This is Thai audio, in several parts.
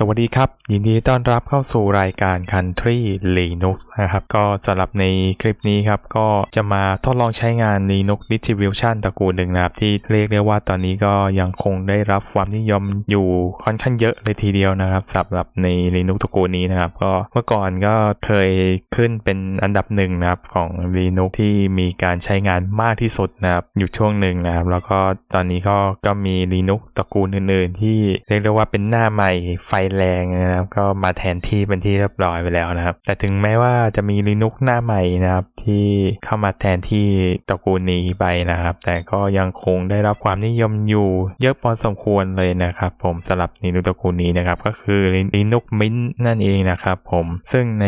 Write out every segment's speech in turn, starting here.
สวัสดีครับ ยินดีต้อนรับเข้าสู่รายการ Country Linux นะครับ ก็สำหรับในคลิปนี้ครับ ก็จะมาทดลองใช้งาน Linux Distribution ตระกูลหนึ่งนะครับ ที่เรียกได้ว่าตอนนี้ก็ยังคงได้รับความนิยมอยู่ค่อนข้างเยอะเลยทีเดียวนะครับสำหรับใน Linux ตระกูลนี้นะครับ ก็เมื่อก่อนก็เคยขึ้นเป็นอันดับหนึ่งนะครับของ Linux ที่มีการใช้งานมากที่สุดนะครับอยู่ช่วงหนึ่งนะครับ แล้วก็ตอนนี้ก็ก็มี Linux ตระกูลอื่น ๆ ที่เรียกได้ว่าเป็นหน้าใหม่ไฟแรงนะครับ ก็มาแทนที่เป็นที่เรียบร้อยไปแล้วนะครับ แต่ถึงแม้ว่าจะมี Linux หน้าใหม่นะครับ ที่เข้ามาแทนที่ตระกูลนี้ไปนะครับ แต่ก็ยังคงได้รับความนิยมอยู่เยอะพอสมควรเลยนะครับ ผมสำหรับ Linux ตระกูลนี้นะครับ ก็คือ Linux Mint นั่นเองนะครับผมซึ่งใน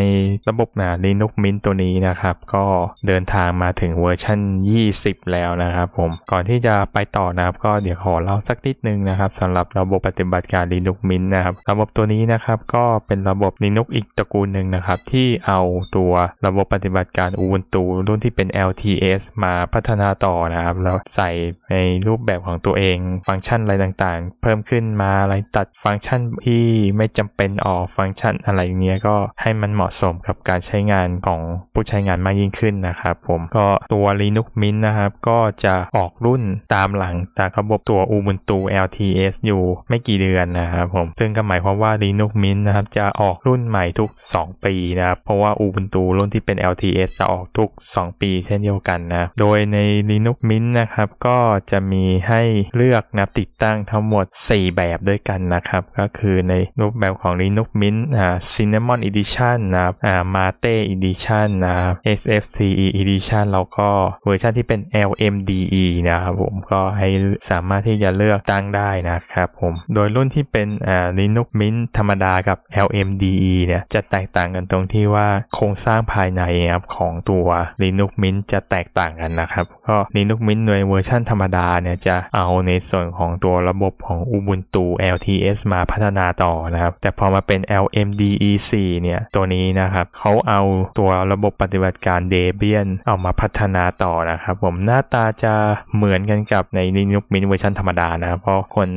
ระบบนะ Linux Mint ตัวนี้นะครับ ก็เดินทางมาถึงเวอร์ชัน20 แล้วนะครับผมก่อนที่จะไปต่อนะครับ ก็เดี๋ยวขอเล่าสักนิดนึงนะครับสำหรับระบบปฏิบัติการ Linux Mint นะครับระบบตัวนี้นะครับก็เป็นระบบ Linux อีกตระกูลหนึ่งนะครับ ที่เอาตัวระบบปฏิบัติการ Ubuntu รุ่นที่เป็น LTS มาพัฒนาต่อนะครับ แล้วใส่ในรูปแบบของตัวเอง ฟังก์ชันอะไรต่างๆ เพิ่มขึ้นมาอะไรตัดฟังก์ชันที่ไม่จำเป็นออกฟังก์ชันอะไรเงี้ยก็ให้มันเหมาะสมกับการใช้งานของผู้ใช้งานมากยิ่งขึ้นนะครับผมก็ตัว Linux Mint นะครับก็จะออกรุ่นตามหลังจากระบบตัว Ubuntu LTS อยู่ไม่กี่เดือนนะครับผมซึ่งก็หมายความว่า Linux Mint นะครับจะออกรุ่นใหม่ทุก 2 ปีนะครับเพราะว่า Ubuntu รุ่นที่เป็น LTS จะออกทุก 2 ปี เช่นเดียวกันนะ โดยใน Linux Mint นะครับก็จะมีให้เลือกนะติดตั้งทั้งหมด 4 แบบด้วยกันนะครับ ก็คือในรูปแบบของ Linux Mint อ่า Cinnamon Edition นะครับอ่า Mate Edition นะครับ SFCE Edition แล้วก็เวอร์ชันที่เป็น LMDE นะครับผมก็ให้สามารถที่จะเลือกตั้งได้นะครับผมโดยรุ่นที่เป็นอ่า Linux Mint ธรรมดากับ LMDE เนี่ยจะแตกต่างกันตรงที่ว่าโครงสร้างภายในครับของตัว Linux Mint จะแตกต่างกันนะครับ ก็ Linux Mint ในเวอร์ชันธรรมดาเนี่ยจะเอาในส่วนของตัวระบบของ Ubuntu LTS มาพัฒนาต่อนะครับ แต่พอมาเป็น LMDE 4เนี่ยตัวนี้นะครับเขาเอาตัวระบบปฏิบัติการ Debian เอามาพัฒนาต่อนะครับ ผมหน้าตาจะเหมือนกันกับใน Linux Mint เวอร์ชันธรรมดานะเพราะคน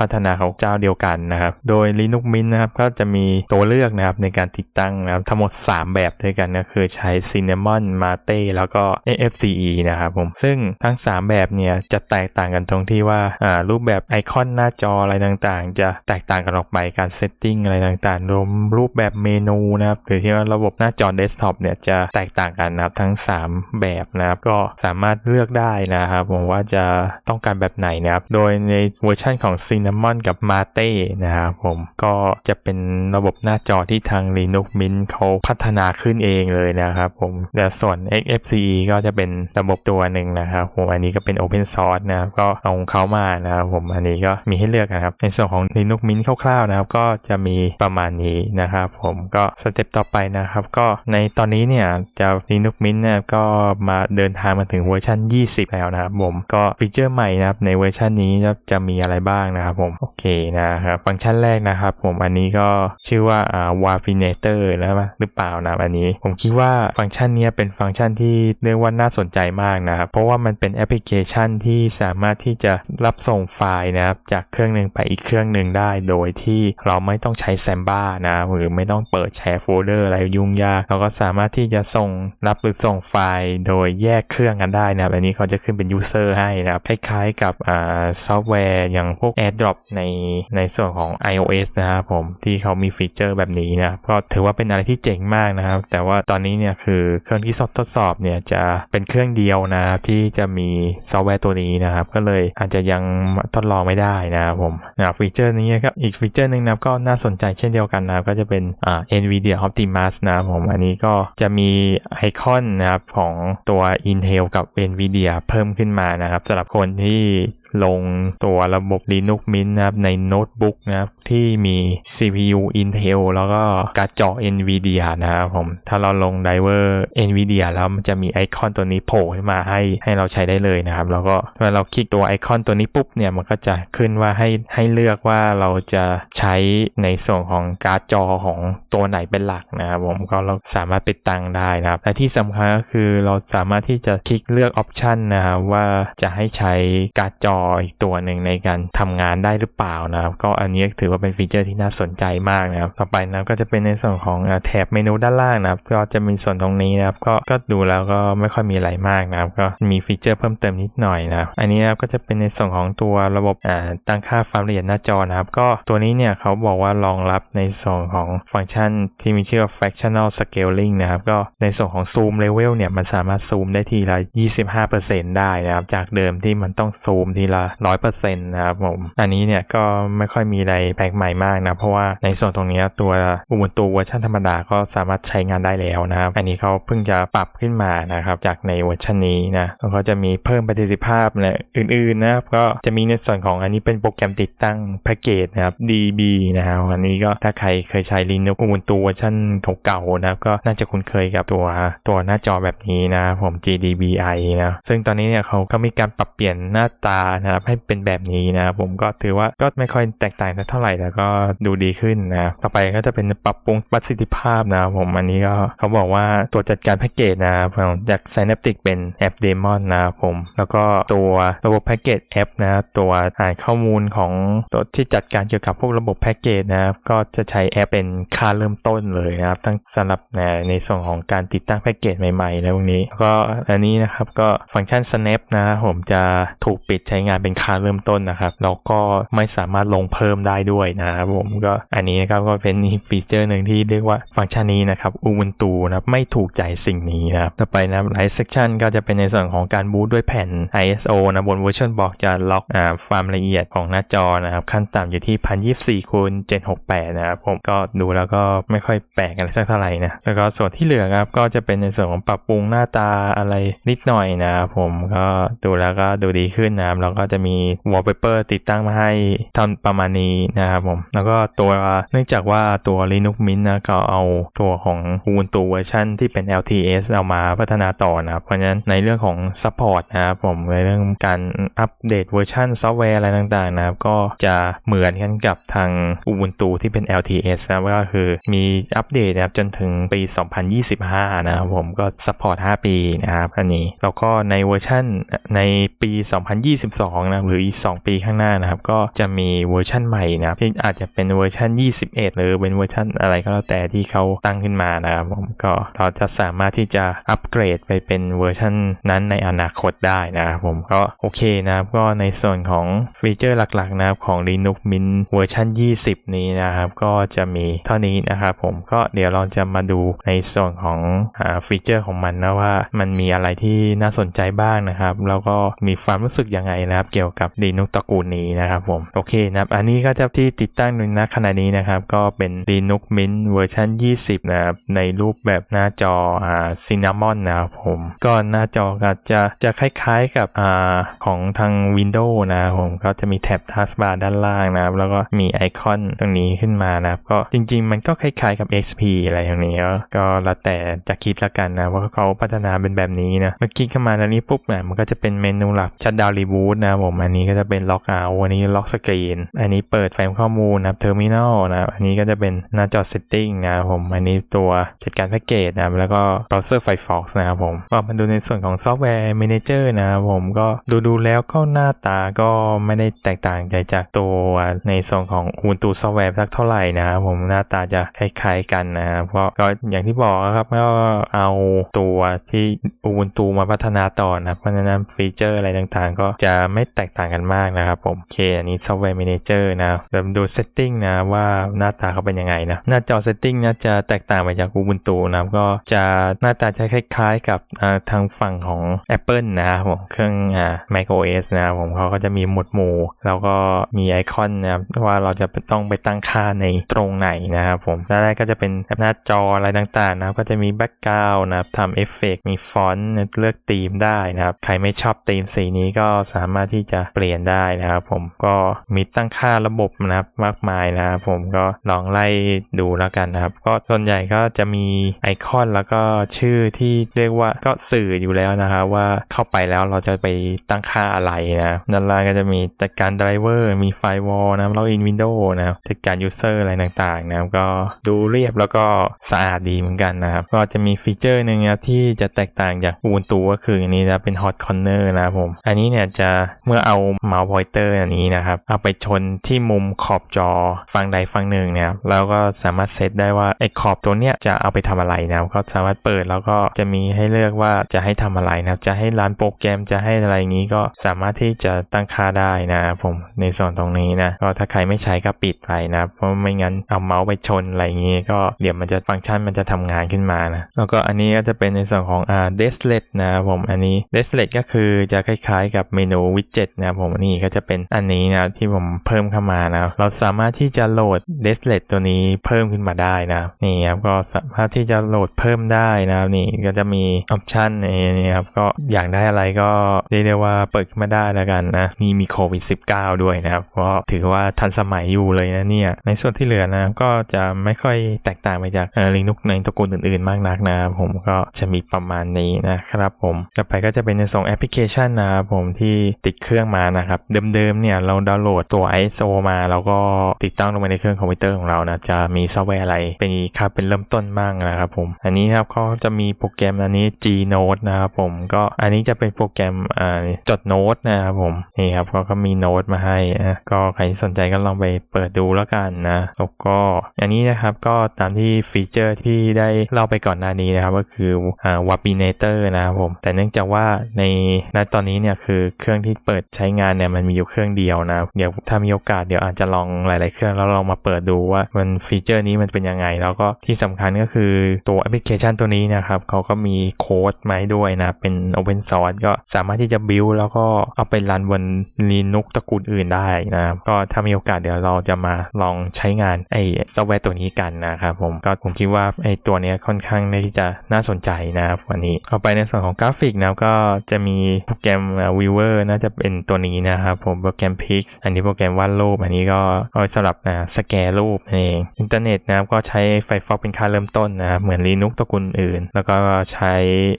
พัฒนาเขาเจ้าเดียวกันนะครับ โดย Linux Mint นะครับก็จะมีตัวเลือกนะครับในการติดตั้งนะครับทั้งหมด 3 แบบด้วยกันก็คือใช้ Cinnamon Mate แล้วก็ AFCE นะครับผมซึ่งทั้ง 3 แบบเนี่ยจะแตกต่างกันตรงที่ว่าอ่ารูปแบบไอคอนหน้าจออะไรต่างๆ จะแตกต่างกันออกไปการเซตติ้งอะไรต่างๆรวมรูปแบบเมนูนะครับหรือที่ว่าระบบหน้าจอเดสก์ท็อปเนี่ยจะแตกต่างกันนะครับทั้ง 3 แบบนะครับก็สามารถเลือกได้นะครับผมว่าจะต้องการแบบไหนนะครับโดยในเวอร์ชันของ Cinnamon กับ Mate นะครับผมก็จะเป็นระบบหน้าจอที่ทาง Linux Mint เขาพัฒนาขึ้นเองเลยนะครับผมแต่ส่วน XFCE ก็จะเป็นระบบตัวหนึ่งนะครับผมอันนี้ก็เป็น Open Source นะครับก็เอาของเขามานะครับผมอันนี้ก็มีให้เลือกนะครับ ในส่วนของ Linux Mint คร่าวๆนะครับ ก็จะมีประมาณนี้นะครับผมก็สเต็ปต่อไปนะครับก็ในตอนนี้เนี่ยจะ Linux Mint เนี่ยก็มาเดินทางมาถึงเวอร์ชัน 20 แล้วนะครับผมก็ฟีเจอร์ใหม่นะครับในเวอร์ชันนี้จะมีอะไรบ้างนะครับผมโอเคนะครับฟังก์ชันแรกนะครับผมอันนี้ก็ชื่อว่าอ่า Warpinator แล้วหรือเปล่านะอันนี้ ผมคิดว่าฟังก์ชันนี้เป็นฟังก์ชันที่เรียกว่าน่าสนใจมากนะครับ เพราะว่ามันเป็นแอปพลิเคชันที่สามารถที่จะรับส่งไฟล์นะครับจากเครื่องหนึ่งไปอีกเครื่องหนึ่งได้ โดยที่เราไม่ต้องใช้แซมบ้านะหรือไม่ต้องเปิดแชร์โฟลเดอร์อะไรยุ่งยากเราก็สามารถที่จะส่งรับหรือส่งไฟล์โดยแยกเครื่องกันได้นะครับอันนี้เขาจะขึ้นเป็น user ให้นะครับคล้ายๆกับซอฟต์แวร์อย่างพวก AirDrop ในในส่วนของ iOS นะะครับผมที่เขามีฟีเจอร์แบบนี้นะก็ถือว่าเป็นอะไรที่เจ๋งมากนะครับ แต่ว่าตอนนี้เนี่ยคือเครื่องที่ทดสอบเนี่ยจะเป็นเครื่องเดียวนะครับที่จะมีซอฟต์แวร์ตัวนี้นะครับ ก็เลยอาจจะยังทดลองไม่ได้นะครับผมนะฟีเจอร์นี้ครับอีกฟีเจอร์หนึ่งนะครับก็น่าสนใจเช่นเดียวกันนะครับก็จะเป็นอ่า NVIDIA Optimus นะครับผมอันนี้ก็จะมีไอคอนนะครับของตัว Intel กับ NVIDIA เพิ่มขึ้นมานะครับสำหรับคนที่ลงตัวระบบ Linux Mint นะครับในโน้ตบุ๊กนะครับที่มี CPU Intel แล้วก็การ์ดจอ NVIDIA นะครับผม ถ้าเราลงไดเวอร์ NVIDIA แล้วมันจะมีไอคอนตัวนี้โผล่ขึ้นมาให้ให้เราใช้ได้เลยนะครับ แล้วก็เมื่อเราคลิกตัวไอคอนตัวนี้ปุ๊บเนี่ย มันก็จะขึ้นว่าให้ให้เลือกว่าเราจะใช้ในส่วนของการ์ดจอของตัวไหนเป็นหลักนะครับผมก็เราสามารถติดตั้งได้นะครับ และที่สำคัญก็คือเราสามารถที่จะคลิกเลือกออปชันนะครับว่าจะให้ใช้การ์ดจออีกตัวหนึ่งในการทำงานได้หรือเปล่านะครับ ก็อันนี้ถือว่าเป็นฟีเจอร์ที่น่าสนใจมากนะครับ ต่อไปนะก็จะเป็นในส่วนของแถบเมนูด้านล่างนะครับ ก็จะมีส่วนตรงนี้นะครับ ก็ก็ดูแล้วก็ไม่ค่อยมีอะไรมากนะครับ ก็มีฟีเจอร์เพิ่มเติมนิดหน่อยนะครับ อันนี้นะครับก็จะเป็นในส่วนของตัวระบบอ่าตั้งค่าความละเอียดหน้าจอนะครับ ก็ตัวนี้เนี่ยเขาบอกว่ารองรับในส่วนของฟังก์ชันที่มีชื่อว่า fractional scaling นะครับ ก็ในส่วนของ zoom level เนี่ยมันสามารถซูมได้ทีละ 25%ได้นะครับ จากเดิมที่มันต้องซูมทีละ 100%นะครับผม อันนี้เนี่ยก็ไม่ค่อยมีอะไรแลกใหม่มากนะ เพราะว่าในส่วนตรงนี้ตัว Ubuntu เวอร์ชันธรรมดาก็สามารถใช้งานได้แล้วนะครับ อันนี้เขาเพิ่งจะปรับขึ้นมานะครับ จากในเวอร์ชันนี้นะแล้วก็จะมีเพิ่มประสิทธิภาพและอื่นๆนะครับ ก็จะมีในส่วนของอันนี้เป็นโปรแกรมติดตั้งแพ็กเกจนะครับ DB นะครับอันนี้ก็ถ้าใครเคยใช้ Linux Ubuntu เวอร์ชันเก่าๆนะครับก็น่าจะคุ้นเคยกับตัวตัวหน้าจอแบบนี้นะผม GDBI นะซึ่งตอนนี้เนี่ยเขาก็มีการปรับเปลี่ยนหน้าตานะครับให้เป็นแบบนี้นะผมก็ถือว่าก็ไม่ค่อยแตกต่างกันเท่าไหร่แต่ก็ดูดีขึ้นนะต่อไปก็จะเป็นปรับปรุงประสิทธิภาพนะผมอันนี้ก็เขาบอกว่าตัวจัดการแพ็กเกจนะครับผมจาก Synaptic เป็นแอป Daemon นะครับผม แล้วก็ตัวระบบแพ็กเกจแอปนะตัวอ่านข้อมูลของตัวที่จัดการเกี่ยวกับพวกระบบแพ็กเกจนะครับก็จะใช้แอปเป็นค่าเริ่มต้นเลยนะครับทั้งสำหรับในส่วนของการติดตั้งแพ็กเกจใหม่ๆแล้วพวกนี้แล้วก็อันนี้นะครับก็ฟังก์ชัน snap นะผมจะถูกปิดใช้งานเป็นค่าเริ่มต้นนะครับแล้วก็ไม่สามารถลงเพิ่มได้ด้วยนะครับผมก็อันนี้นะครับก็เป็นอีกฟีเจอร์หนึ่งที่เรียกว่าฟังก์ชันนี้นะครับ Ubuntu นะครับไม่ถูกใจสิ่งนี้นะครับต่อไปนะครับหลายเซสชันก็จะเป็นในส่วนของการบูตด้วยแผ่น ISO นะบน Version Box จะล็อกอ่าความละเอียดของหน้าจอนะครับขั้นต่ำอยู่ที่ 1024คูณ768นะครับผมก็ดูแล้วก็ไม่ค่อยแปลกอะไรสักเท่าไหร่นะแล้วก็ส่วนที่เหลือครับก็จะเป็นในส่วนของปรับปรุงหน้าตาอะไรนิดหน่อยนะครับผมก็ดูแล้วก็ดูดีขึ้นนะครับแล้วก็จะมี wallpaper ติดตั้งมาให้ทำประมาณนี้นะครับผมแล้วก็ตัวเนื่องจากว่าตัว Linux Mint นะก็เอาตัวของ Ubuntu เวอร์ชันที่เป็น LTS เอามาพัฒนาต่อนะครับเพราะฉะนั้นในเรื่องของ support นะครับผมในเรื่องการอัปเดตเวอร์ชันซอฟต์แวร์อะไรต่างๆนะครับก็จะเหมือนกันกับทาง Ubuntu ที่เป็น LTS นะก็คือมีอัปเดตนะครับจนถึงปี 2025 นะครับผมก็ support 5 ปีนะครับอันนี้แล้วก็ในเวอร์ชันในปี 2022 นะครับหรืออีก 2 ปีข้างหน้านะครับก็จะมีเวอร์ชันใหม่นะครับที่อาจจะเป็นเวอร์ชัน21 หรือเป็นเวอร์ชันอะไรก็แล้วแต่ที่เขาตั้งขึ้นมานะครับผมก็เราจะสามารถที่จะอัปเกรดไปเป็นเวอร์ชันนั้นในอนาคตได้นะครับผมก็โอเคนะครับก็ในส่วนของฟีเจอร์หลักๆนะครับของ Linux Mint เวอร์ชัน20 นี้นะครับก็จะมีเท่านี้นะครับผมก็เดี๋ยวเราจะมาดูในส่วนของฟีเจอร์ของมันนะว่ามันมีอะไรที่น่าสนใจบ้างนะครับแล้วก็มีความรู้สึกยังไงนะครับ เกี่ยวกับ Linux ตระกูลนี้นะครับผมโอเคนะครับอันนี้ก็จะที่ติดตั้งในณขณะนี้นะครับ ก็เป็น Linux Mint เวอร์ชัน20 นะครับ ในรูปแบบหน้าจออ่า Cinnamon นะครับผม ก็หน้าจอก็จะจะคล้ายๆกับอ่าของทาง Windows นะครับผมก็จะมีแท็บ Taskbar ด้านล่างนะครับ แล้วก็มีไอคอนตรงนี้ขึ้นมานะครับ ก็จริง ๆ มันก็คล้ายๆกับ XP อะไรอย่างนี้ ก็ก็แล้วแต่จะคิดละกันนะว่าเขาพัฒนาเป็นแบบนี้นะเมื่อกี้เข้ามาแล้วนี้ปุ๊บเนี่ยมันก็จะเป็นเมนูหลักชัดดาวรีบูตนะผมอันนี้ก็จะเป็นล็อกเอาอันนี้ล็อกสกรีนอันนี้เปิดแฟ้มข้อมูลนะครับเทอร์มินอลนะครับ อันนี้ก็จะเป็นหน้าจอเซตติ้งนะครับผม อันนี้ตัวจัดการแพ็กเกจนะครับ แล้วก็เบราว์เซอร์ Firefox นะครับผม ก็มาดูในส่วนของซอฟต์แวร์ m ม n เจอร์นะครับผม ก็ดูดูแล้วก็หน้าตาก็ไม่ได้แตกต่างใจจากตัวในส่วนของ Ubuntu ซอฟต์แวร์สักเท่าไหร่นะครับผม หน้าตาจะคล้ายๆกันนะครับก็ก็อย่างที่บอกครับ ก็เอาตัวที่ Ubuntu มาพัฒนาต่อนะเพราะฉะนั้นฟีเจอร์อะไรต่างๆ ก็จะไม่แตกต่างกันมากนะครับผม โอเค อันนี้ซอฟต์แวร์ m ม n เจอร์นะเดี๋ยดู setting นะว่าหน้าตาเขาเป็นยังไงนะหน้าจอ setting นะจะแตกต่างไปจาก Ubuntu นะก็จะหน้าตาจะคล้ายๆกับทางฝั่งของ Apple นะครับผมเครื่องอ่า macOS นะครับผมเขาก็จะมีหมวดหมู่ แล้วก็มีไอคอนนะครับว่าเราจะต้องไปตั้งค่าในตรงไหนนะครับผมแรกก็จะเป็นหน้าจออะไรต่างๆนะครับก็จะมีแบ็กกราวน์นะครับทำเอฟเฟกมีฟอนต์เลือกธีมได้นะครับ ใครไม่ชอบธีมสีนี้ก็สามารถที่จะเปลี่ยนได้นะครับผมก็มีตั้งค่าระบบนะครับมากมายนะครับผมก็ลองไล่ดูแล้วกันนะครับ ก็ส่วนใหญ่ก็จะมีไอคอนแล้วก็ชื่อที่เรียกว่าก็สื่ออยู่แล้วนะครับว่าเข้าไปแล้วเราจะไปตั้งค่าอะไรนะด้านล่างก็จะมีจัดการไดรเวอร์มีไฟวอลนะล็อกอินวินโดว์นะจัดการยูเซอร์อะไรต่างๆนะครับก็ดูเรียบแล้วก็สะอาดดีเหมือนกันนะครับก็จะมีฟีเจอร์หนึ่งนะที่จะแตกต่างจาก Ubuntu ก็คืออันนี้นะเป็น Hot Corner นะครับผม อันนี้เนี่ยจะเมื่อเอาเมาส์พอยเตอร์อันนี้นะครับ เอาไปชนที่มุมขอบจอฝั่งใดฝั่งหนึ่งเนี่ยแล้วก็สามารถเซตได้ว่าไอ้ขอบตัวเนี้ยจะเอาไปทำอะไรนะครับก็สามารถเปิดแล้วก็จะมีให้เลือกว่าจะให้ทำอะไรนะครับจะให้รันโปรแกรมจะให้อะไรงนี้ก็สามารถที่จะตั้งค่าได้นะผมในส่วนตรงนี้นะก็ถ้าใครไม่ใช้ก็ปิดไปนะเพราะไม่งั้นเอาเมาส์ไปชนอะไรงนี้ ก็เดี๋ยวมันจะฟังก์ชันมันจะทำงานขึ้นมานะแล้วก็อันนี้ก็จะเป็นในส่วนของอ่า d e s l e t นะครับผมอันนี้ d e s l e t ก็คือจะคล้ายๆ กับเมนูวิดเจ็ตนะครับผมนนี้ก็จะเป็นอันนี้นะที่ผมเพิ่มเข้ามานะเราสามารถที่จะโหลด d e s l e t ตัวนี้เพิ่มขึ้นมาได้นะนี่ครับก็สามารถที่จะโหลดเพิ่มได้นะครับนี่ก็จะมีออปชันนี่ครับก็อยากได้อะไรก็เรียกได้ว่าเปิดขึ้นมาได้แล้วกันนะนี่มีโควิด -19 ด้วยนะครับก็ถือว่าทันสมัยอยู่เลยนะเนี่ยในส่วนที่เหลือนะก็จะไม่ค่อยแตกต่างไปจากลินุกในตระกูลอื่นๆ มากนักนะผมก็จะมีประมาณนี้นะครับผมต่อไปก็จะเป็นในส่งแอปพลิเคชันนะครับผมที่ติดเครื่องมานะครับเดิมๆเนี่ยเราดาวน์โหลดตัว ISO มาแล้วก็ติดตั้งลงไปในเครื่องคอมพิวเตอร์ของเรานะจะมีซอฟต์แวร์อะไรเป็นค่าเป็นเริ่มต้นบ้างนะครับผม อันนี้ครับเขาจะมีโปรแกรมอันนี้ G Note นะครับผมก็อันนี้จะเป็นโปรแกรมอ่าจดโน้ตนะครับผมนี่ครับเขาก็มีโน้ตมาให้นะก็ใครสนใจก็ลองไปเปิดดูแล้วกันนะแล้วก็อันนี้นะครับก็ตามที่ฟีเจอร์ที่ได้เล่าไปก่อนหน้านี้นะครับก็คืออ่า Webinator นะครับผม แต่เนื่องจากว่าในณตอนนี้เนี่ยคือเครื่องที่เปิดใช้งานเนี่ยมันมีอยู่เครื่องเดียวนะเดี๋ยวถ้ามีโอกาสเดี๋ยวอาจจะลองหลาย ๆ เครื่องแล้วลองมาเปิดดูว่ามันฟีเจอร์นี้มันเป็นยังไง แล้วก็ที่สำคัญก็คือตัวแอปพลิเคชันตัวนี้นะครับเขาก็มีโค้ดมาให้ด้วยนะ เป็น Open Source ก็สามารถที่จะ build แล้วก็เอาไปรันบน Linux ตระกูลอื่นได้นะครับก็ถ้ามีโอกาสเดี๋ยวเราจะมาลองใช้งานไอ้ซอฟต์แวร์ตัวนี้กันนะครับผมก็ผมคิดว่าไอ้ตัวนี้ค่อนข้างที่จะน่าสนใจนะครับวันนี้เข้าไปในส่วนของกราฟิกนะก็จะมีโปรแกรม Viewer น่าจะเป็นตัวนี้นะครับผมโปรแกรม Pix อันนี้โปรแกรมวาดรูปอันนี้ก็เอาไว้สำหรับอ่าสแกนรูปนั่นเองอินเทอร์เน็ตนะครับก็ใช้ไฟฟอกเป็นค่าเริ่มต้นนะเหมือน Linux ตระกูลอื่น แล้วก็ใช้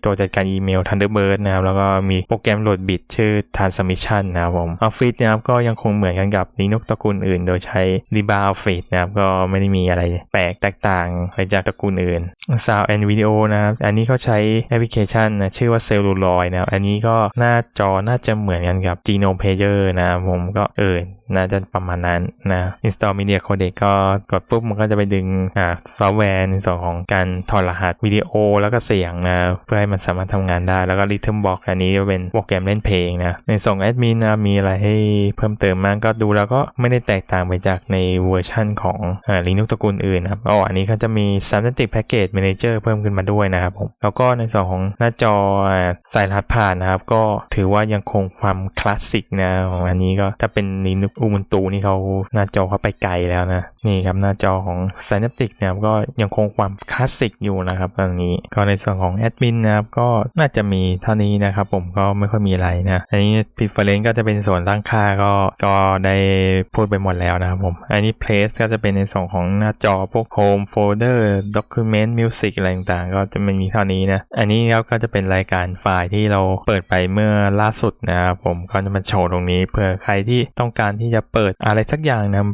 ตัวจัดการอีเมล Thunderbird นะครับแล้วก็มีโปรแกรมโหลดบิตชื่อ Transmission นะครับผม Office นะครับก็ยังคงเหมือนกันกับ Linux ตระกูลอื่น โดยใช้ LibreOffice นะครับก็ไม่ได้มีอะไรแปลกแตกต่างไปจากตระกูลอื่น Sound and Video นะครับอันนี้เขาใช้แอปพลิเคชันนะชื่อว่า Celluloid นะครับอันนี้ก็หน้าจอน่าจะเหมือนกันกับ Genome Player นะครับผมก็เออ น่าจะประมาณนั้นนะ install media codec ก็กดปุ๊บมันก็จะไปดึงอ่าซอฟต์แวร์ในส่วนของการถอดรหัสวิดีโอแล้วก็เสียงนะเพื่อให้มันสามารถทำงานได้แล้วก็ Rhythm Box อันนี้จะเป็นโปรแกรมเล่นเพลงนะในส่งแอดมินนะมีอะไรให้เพิ่มเติมมากก็ดูแล้วก็ไม่ได้แตกต่างไปจากในเวอร์ชั่นของอ่า Linux ตระกูลอื่นนะครับอ๋ออันนี้เขาจะมี Synaptic Package Manager เพิ่มขึ้นมาด้วยนะครับผมแล้วก็ในส่วนของหน้าจอสายรหัสผ่านนะครับก็ถือว่ายังคงความคลาสสิกนะของอันนี้ก็ถ้าเป็น Linux Ubuntu นี่เขาหน้าจอเขาไปไกลแล้วนะ นี่ครับหน้าจอของ Synaptic นะครับก็ยังคงความคลาสสิกอยู่นะครับตรงนี้ก็ในส่วนของแอดมินนะครับก็น่าจะมีเท่านี้นะครับผมก็ไม่ค่อยมีอะไรนะ อันนี้ Preference ก็จะเป็นส่วนตั้งค่าก็ก็ได้พูดไปหมดแล้วนะครับผม อันนี้ Place ก็จะเป็นในส่วนของหน้าจอพวก Home Folder Document Music อะไรต่างๆ ก็จะไม่มีเท่านี้นะ อันนี้ครับก็จะเป็นรายการไฟล์ที่เราเปิดไปเมื่อล่าสุดนะครับผมก็จะมาโชว์ตรงนี้เพื่อใครที่ต้องการที่ที่จะเปิดอะไรสักอย่างนะ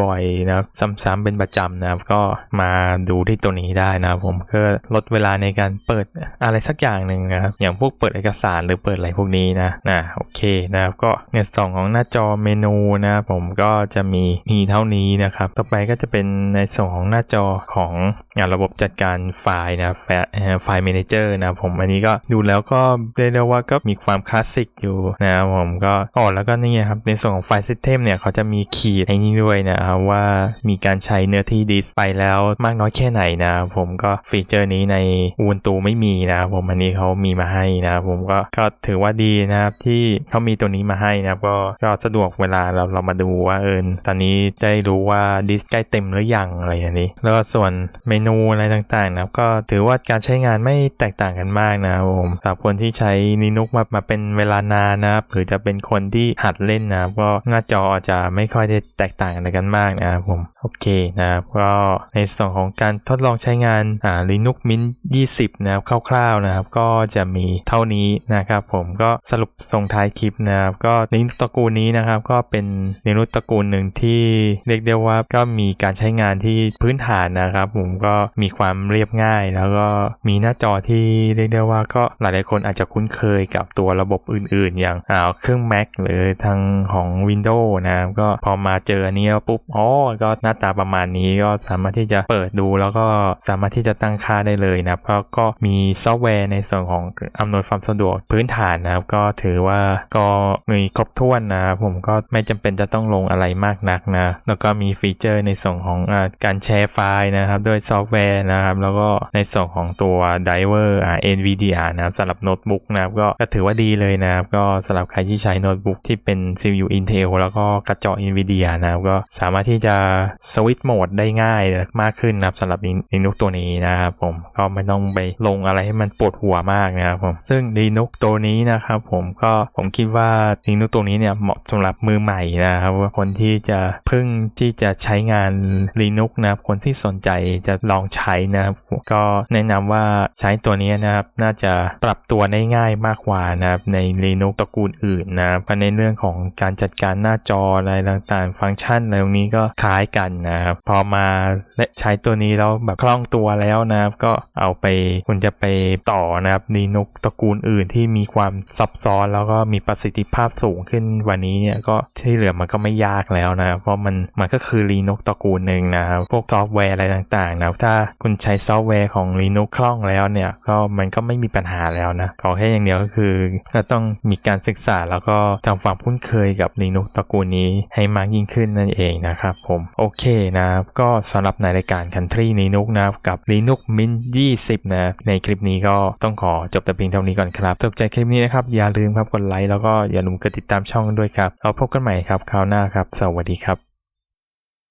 บ่อยๆนะครับซ้ำๆเป็นประจำนะครับก็มาดูที่ตัวนี้ได้นะผมเพื่อลดเวลาในการเปิดอะไรสักอย่างหนึ่งนะครับอย่างพวกเปิดเอกสารหรือเปิดอะไรพวกนี้นะนะโอเคนะครับก็ในส่วนของหน้าจอเมนูนะครับผมก็จะมีมีเท่านี้นะครับต่อไปก็จะเป็นในส่วนของหน้าจอของงานระบบจัดการไฟล์นะไฟล์ไฟล์ Manager นะผมอันนี้ก็ดูแล้วก็ได้เรียกว่าก็มีความคลาสสิกอยู่นะครับผมก็อ๋อแล้วก็นี่ครับในส่วนของไฟล์ System เเนี่ยเขาจะมีขีดไอ้นี่ด้วยนะครับว่ามีการใช้เนื้อที่ดิสไปแล้วมากน้อยแค่ไหนนะผมก็ฟีเจอร์นี้ใน Ubuntu ไม่มีนะผมอันนี้เขามีมาให้นะผมก็ก็ถือว่าดีนะครับที่เขามีตัวนี้มาให้นะก็ก็สะดวกเวลาเราเรามาดูว่าเออตอนนี้ได้รู้ว่าดิสใกล้เต็มหรือยังอะไรอย่างนี้ แล้วก็ส่วนเมนูอะไรต่างๆนะครับก็ถือว่าการใช้งานไม่แตกต่างกันมากนะครับผมสำหรับคนที่ใช้ Linux มามาเป็นเวลานานนะครับหรือจะเป็นคนที่หัดเล่นนะก็หน้าจออาจจะไม่ค่อยได้แตกต่างอะไรกันมากนะครับผมโอเคนะครับก็ในส่วนของการทดลองใช้งานอ่า Linux Mint 20 นะครับคร่าวๆนะครับ ก็จะมีเท่านี้นะครับผมก็สรุปส่งท้ายคลิปนะครับ ก็ Linux ตระกูลนี้นะครับก็เป็น Linux ตระกูลหนึ่งที่เรียกได้ว่าก็มีการใช้งานที่พื้นฐานนะครับ ผมก็มีความเรียบง่าย แล้วก็มีหน้าจอที่เรียกได้ว่าก็หลายๆคนอาจจะคุ้นเคยกับตัวระบบอื่นๆ อย่างอ่าเครื่อง Mac หรือทางของ Windows นะครับ ก็พอมาเจออันนี้แล้วปุ๊บอ๋อก็หน้าตาประมาณนี้ก็สามารถที่จะเปิดดูแล้วก็สามารถที่จะตั้งค่าได้เลยนะครับแล้วก็มีซอฟต์แวร์ในส่วนของอำนวยความสะดวกพื้นฐานนะครับ ก็ถือว่าก็มีครบถ้วนนะครับผมก็ไม่จำเป็นจะต้องลงอะไรมากนักนะ แล้วก็มีฟีเจอร์ในส่วนของอการแชร์ไฟล์นะครับด้วยซอฟต์แวร์นะครับ แล้วก็ในส่วนของตัวไดเวอร์อ่า NVIDIA นะครับสำหรับโน้ตบุ๊กนะครับก็ก็ถือว่าดีเลยนะครับ ก็สำหรับใครที่ใช้โน้ตบุ๊กที่เป็น CPU Intel แล้วก็กระจก NVIDIA นะครับก็สามารถที่จะสวิตช์โหมดได้ง่ายมากขึ้นนะครับสำหรับ Linux ตัวนี้นะครับผมก็ไม่ต้องไปลงอะไรให้มันปวดหัวมากนะครับผมซึ่ง Linux ตัวนี้นะครับผมก็ผมคิดว่า Linux ตัวนี้เนี่ยเหมาะสำหรับมือใหม่นะครับว่าคนที่จะเพิ่งที่จะใช้งาน Linux นะครับคนที่สนใจจะลองใช้นะครับก็แนะนำว่าใช้ตัวนี้นะครับน่าจะปรับตัวได้ง่ายมากกว่านะครับใน Linux ตระกูลอื่นนะครับในเรื่องของการจัดการหน้าจออะไรต่างๆ ฟังก์ชันอะไรตรงนี้ก็คล้ายกันนะครับ พอมาและใช้ตัวนี้แล้วแบบคล่องตัวแล้วนะครับ ก็เอาไปคุณจะไปต่อนะครับ Linux ตระกูลอื่นที่มีความซับซ้อนแล้วก็มีประสิทธิภาพสูงขึ้นวันนี้เนี่ยก็ที่เหลือมันก็ไม่ยากแล้วนะเพราะมันมันก็คือ Linux ตระกูลหนึ่งนะครับพวกซอฟต์แวร์อะไรต่างๆนะถ้าคุณใช้ซอฟต์แวร์ของ Linux คล่องแล้วเนี่ยก็มันก็ไม่มีปัญหาแล้วนะขอแค่อย่างเดียวก็คือก็ต้องมีการศึกษาแล้วก็ทำความคุ้นเคยกับ Linux ตระกูลนี้ให้มากยิ่งขึ้นนั่นเองนะครับผมโอเคนะครับก็สำหรับในรายการ Country Linux นะครับกับ Linux Mint 20 นะในคลิปนี้ก็ต้องขอจบแต่เพียงเท่านี้ก่อนครับสนใจคลิปนี้นะครับ อย่าลืมครับกดไลค์แล้วก็อย่าลืมกดติดตามช่องด้วยครับเราพบกันใหม่ครับคราวหน้าครับ สวัสดีครับ